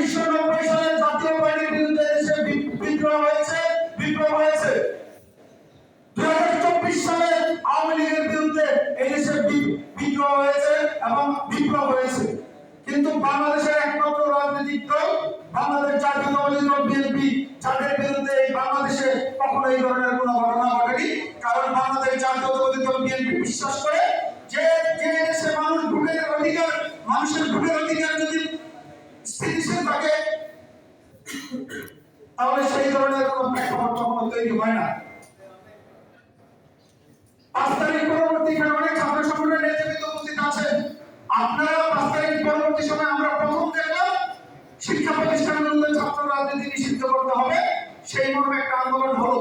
উনিশশো নব্বই সালে জাতীয় পার্টির বিরুদ্ধে দেশে বিদ্রোহ হয়েছে, বিপ্লব হয়েছে। দুই হাজার চব্বিশ সালে আওয়ামী লীগের বিরুদ্ধে এই দেশে বিদ্রোহ হয়েছে এবং বিপ্লব হয়েছে। কিন্তু বাংলাদেশের একমাত্র রাজনৈতিক দল, বাংলাদেশ জাতীয়তাবাদী দল বিএনপি যাদের বিরুদ্ধে এই বাংলাদেশে কখনো এই ধরনের কোনো ঘটনা ঘটেনি, কারণ বাংলাদেশ জাতীয়তাবাদী দল বিএনপি বিশ্বাস করে যে যে দেশে মানুষ ভোটের অধিকার মানুষের ভোটের অধিকার যদি স্থিতিশীল থাকে তাহলে সেই ধরনের কোনো প্রেক্ষাপট কখনো তৈরি হয় না। পাঁচ তারিখ পরবর্তী এখানে অনেক ছাত্র সংগঠনের নেতৃত্ব উপস্থিত আছেন। আপনারা পাঁচ তারিখ পরবর্তী সময় আমরা প্রথম দেখলাম, শিক্ষা প্রতিষ্ঠানগুলোতে ছাত্র রাজনীতি নিষিদ্ধ করতে হবে। সেই মর্মে একটা আন্দোলন হলো।